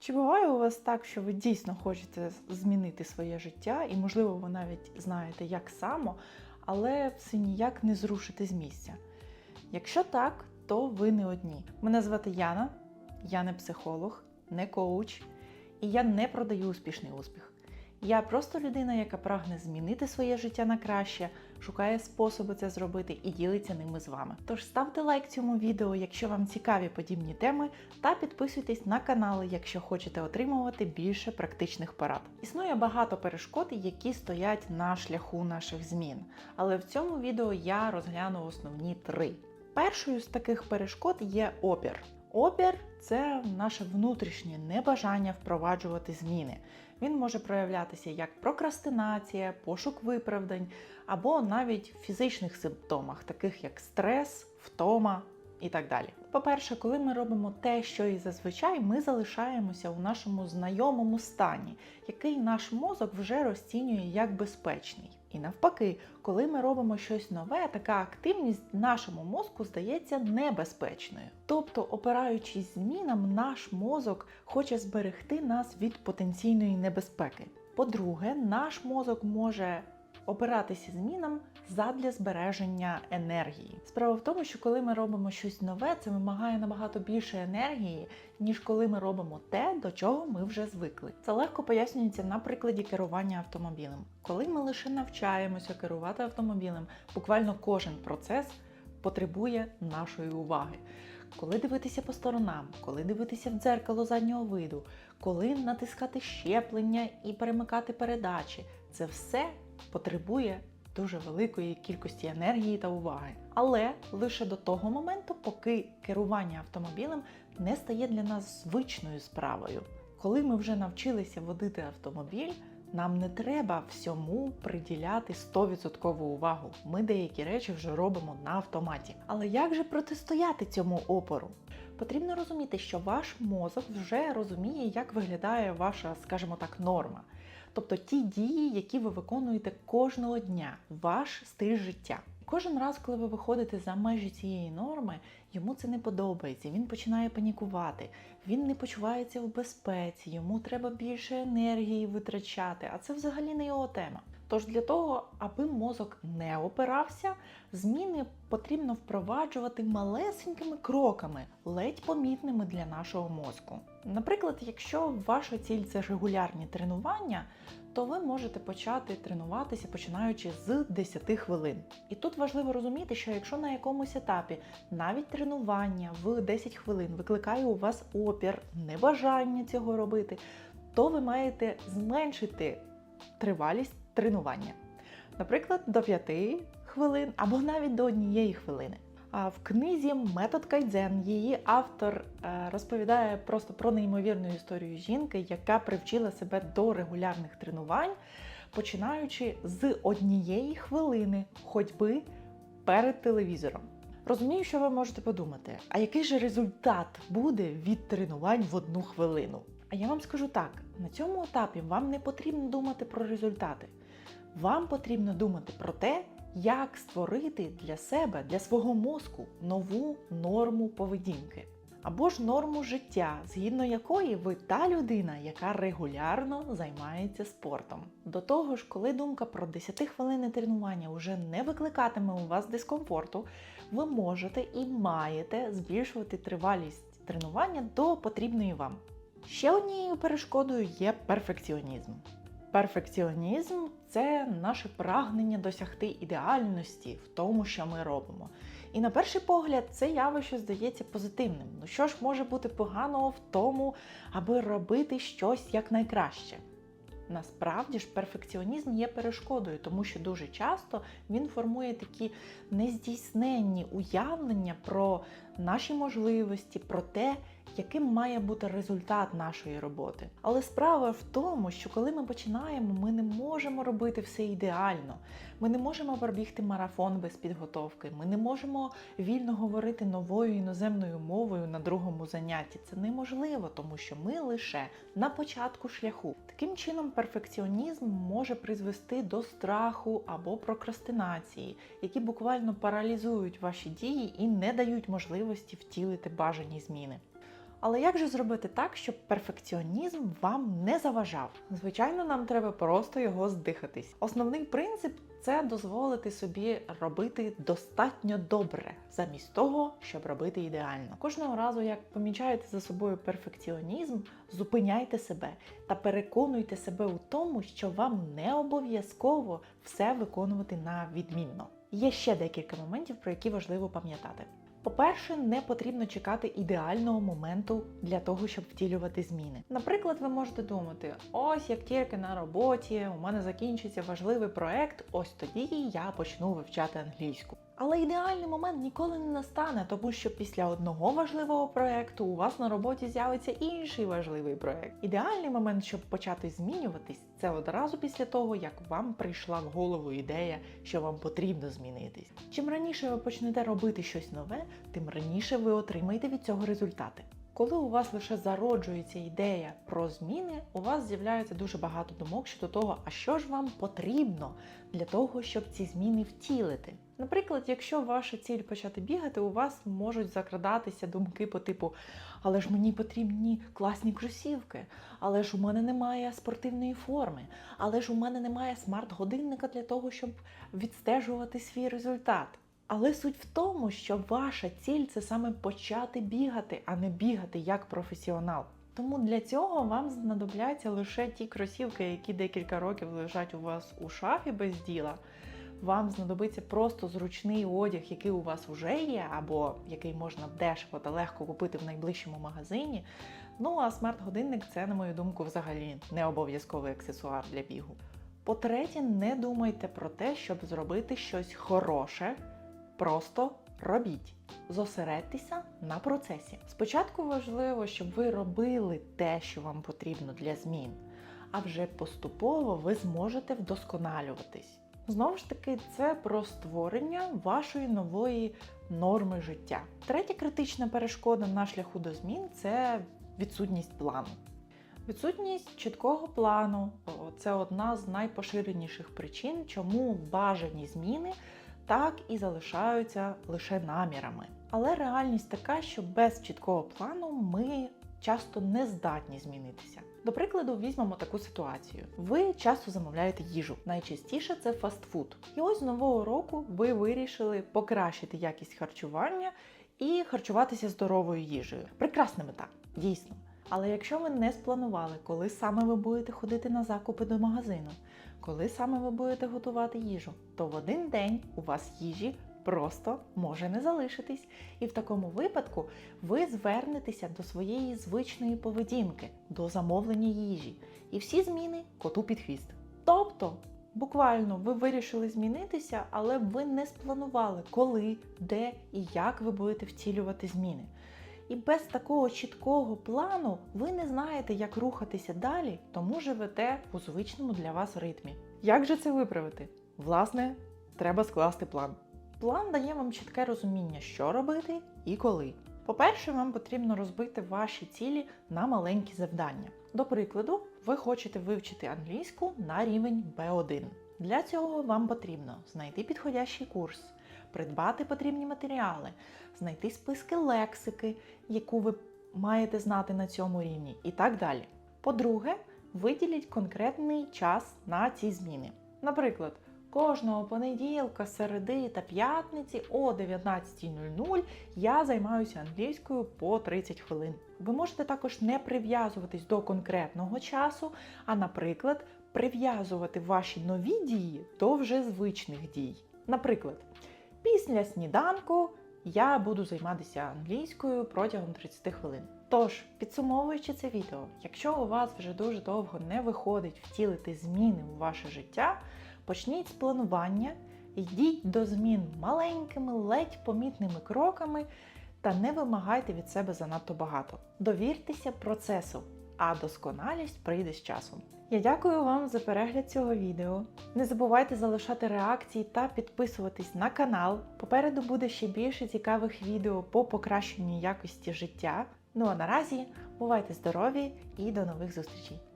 Чи буває у вас так, що ви дійсно хочете змінити своє життя, і, можливо, ви навіть знаєте, як само, але все ніяк не зрушите з місця? Якщо так, то ви не одні. Мене звати Яна, я не психолог, не коуч, і я не продаю успішний успіх. Я просто людина, яка прагне змінити своє життя на краще, шукає способи це зробити і ділиться ними з вами. Тож ставте лайк цьому відео, якщо вам цікаві подібні теми, та підписуйтесь на канали, якщо хочете отримувати більше практичних порад. Існує багато перешкод, які стоять на шляху наших змін. Але в цьому відео я розгляну основні три. Першою з таких перешкод є опір. Опір це наше внутрішнє небажання впроваджувати зміни. Він може проявлятися як прокрастинація, пошук виправдань або навіть в фізичних симптомах, таких як стрес, втома і так далі. По-перше, коли ми робимо те, що і зазвичай, ми залишаємося у нашому знайомому стані, який наш мозок вже розцінює як безпечний. І навпаки, коли ми робимо щось нове, така активність нашому мозку здається небезпечною. Тобто, опираючись змінам, наш мозок хоче зберегти нас від потенційної небезпеки. По-друге, наш мозок може опиратися змінам задля збереження енергії. Справа в тому, що коли ми робимо щось нове, це вимагає набагато більше енергії, ніж коли ми робимо те, до чого ми вже звикли. Це легко пояснюється на прикладі керування автомобілем. Коли ми лише навчаємося керувати автомобілем, буквально кожен процес потребує нашої уваги. Коли дивитися по сторонам, коли дивитися в дзеркало заднього виду, коли натискати щеплення і перемикати передачі, це все потребує дуже великої кількості енергії та уваги. Але лише до того моменту, поки керування автомобілем не стає для нас звичною справою. Коли ми вже навчилися водити автомобіль, нам не треба всьому приділяти 100% увагу. Ми деякі речі вже робимо на автоматі. Але як же протистояти цьому опору? Потрібно розуміти, що ваш мозок вже розуміє, як виглядає ваша, скажімо так, норма. Тобто ті дії, які ви виконуєте кожного дня, ваш стиль життя. Кожен раз, коли ви виходите за межі цієї норми, йому це не подобається. Він починає панікувати, він не почувається в безпеці, йому треба більше енергії витрачати, а це взагалі не його тема. Тож для того, аби мозок не опирався, зміни потрібно впроваджувати малесенькими кроками, ледь помітними для нашого мозку. Наприклад, якщо ваша ціль це регулярні тренування, то ви можете почати тренуватися починаючи з 10 хвилин. І тут важливо розуміти, що якщо на якомусь етапі навіть тренування в 10 хвилин викликає у вас опір, небажання цього робити, то ви маєте зменшити тривалість тренування. Наприклад, до 5 хвилин або навіть до однієї хвилини. А в книзі Метод Кайдзен її автор е, розповідає просто про неймовірну історію жінки, яка привчила себе до регулярних тренувань, починаючи з однієї хвилини ходьби перед телевізором. Розумію, що ви можете подумати, а який же результат буде від тренувань в одну хвилину? А я вам скажу так: на цьому етапі вам не потрібно думати про результати. Вам потрібно думати про те, як створити для себе, для свого мозку нову норму поведінки. Або ж норму життя, згідно якої ви та людина, яка регулярно займається спортом. До того ж, коли думка про 10 хвилини тренування вже не викликатиме у вас дискомфорту, ви можете і маєте збільшувати тривалість тренування до потрібної вам. Ще однією перешкодою є перфекціонізм. Перфекціонізм це наше прагнення досягти ідеальності в тому, що ми робимо. І на перший погляд, це явище здається позитивним. Ну що ж може бути поганого в тому, аби робити щось якнайкраще? Насправді ж перфекціонізм є перешкодою, тому що дуже часто він формує такі нездійсненні уявлення про наші можливості, про те, яким має бути результат нашої роботи. Але справа в тому, що коли ми починаємо, ми не можемо робити все ідеально. Ми не можемо пробігти марафон без підготовки. Ми не можемо вільно говорити новою іноземною мовою на другому занятті. Це неможливо, тому що ми лише на початку шляху. Таким чином, перфекціонізм може призвести до страху або прокрастинації, які буквально паралізують ваші дії і не дають можливості втілити бажані зміни. Але як же зробити так, щоб перфекціонізм вам не заважав? Звичайно, нам треба просто його здихатись. Основний принцип це дозволити собі робити достатньо добре, замість того, щоб робити ідеально. Кожного разу, як помічаєте за собою перфекціонізм, зупиняйте себе та переконуйте себе у тому, що вам не обов'язково все виконувати на відмінно. Є ще декілька моментів, про які важливо пам'ятати. По-перше, не потрібно чекати ідеального моменту для того, щоб втілювати зміни. Наприклад, ви можете думати: ось як тільки на роботі у мене закінчиться важливий проект, ось тоді я почну вивчати англійську. Але ідеальний момент ніколи не настане, тому що після одного важливого проекту у вас на роботі з'явиться інший важливий проект. Ідеальний момент, щоб почати змінюватись, це одразу після того, як вам прийшла в голову ідея, що вам потрібно змінитись. Чим раніше ви почнете робити щось нове, тим раніше ви отримаєте від цього результати. Коли у вас лише зароджується ідея про зміни, у вас з'являється дуже багато думок щодо того, а що ж вам потрібно для того, щоб ці зміни втілити. Наприклад, якщо ваша ціль почати бігати, у вас можуть закрадатися думки по типу але ж мені потрібні класні кросівки, але ж у мене немає спортивної форми, але ж у мене немає смарт-годинника для того, щоб відстежувати свій результат. Але суть в тому, що ваша ціль це саме почати бігати, а не бігати як професіонал. Тому для цього вам знадобляться лише ті кросівки, які декілька років лежать у вас у шафі без діла. Вам знадобиться просто зручний одяг, який у вас вже є, або який можна дешево та легко купити в найближчому магазині. Ну а смарт-годинник це, на мою думку, взагалі не обов'язковий аксесуар для бігу. По-третє, не думайте про те, щоб зробити щось хороше. Просто робіть. Зосередьтеся на процесі. Спочатку важливо, щоб ви робили те, що вам потрібно для змін, а вже поступово ви зможете вдосконалюватись. Знову ж таки, це про створення вашої нової норми життя. Третя критична перешкода на шляху до змін це відсутність плану. Відсутність чіткого плану це одна з найпоширеніших причин, чому бажані зміни так і залишаються лише намірами. Але реальність така, що без чіткого плану ми часто не здатні змінитися. До прикладу, візьмемо таку ситуацію: ви часто замовляєте їжу. Найчастіше це фастфуд. І ось з нового року ви вирішили покращити якість харчування і харчуватися здоровою їжею. Прекрасна мета, дійсно. Але якщо ви не спланували, коли саме ви будете ходити на закупи до магазину, коли саме ви будете готувати їжу, то в один день у вас їжі просто може не залишитись. І в такому випадку ви звернетеся до своєї звичної поведінки, до замовлення їжі. І всі зміни коту під хвіст. Тобто, буквально ви вирішили змінитися, але ви не спланували, коли, де і як ви будете втілювати зміни. І без такого чіткого плану ви не знаєте, як рухатися далі, тому живете у звичному для вас ритмі. Як же це виправити? Власне, треба скласти план. План дає вам чітке розуміння, що робити і коли. По-перше, вам потрібно розбити ваші цілі на маленькі завдання. До прикладу, ви хочете вивчити англійську на рівень B1. Для цього вам потрібно знайти підходящий курс, придбати потрібні матеріали, знайти списки лексики, яку ви маєте знати на цьому рівні, і так далі. По-друге, виділіть конкретний час на ці зміни. Наприклад, кожного понеділка, середи та п'ятниці о 19.00 я займаюся англійською по 30 хвилин. Ви можете також не прив'язуватись до конкретного часу, а, наприклад, прив'язувати ваші нові дії до вже звичних дій. Наприклад, після сніданку я буду займатися англійською протягом 30 хвилин. Тож, підсумовуючи це відео, якщо у вас вже дуже довго не виходить втілити зміни у ваше життя, почніть з планування, йдіть до змін маленькими, ледь помітними кроками та не вимагайте від себе занадто багато. Довіртеся процесу, а досконалість прийде з часом. Я дякую вам за перегляд цього відео. Не забувайте залишати реакції та підписуватись на канал. Попереду буде ще більше цікавих відео по покращенню якості життя. Ну а наразі бувайте здорові і до нових зустрічей!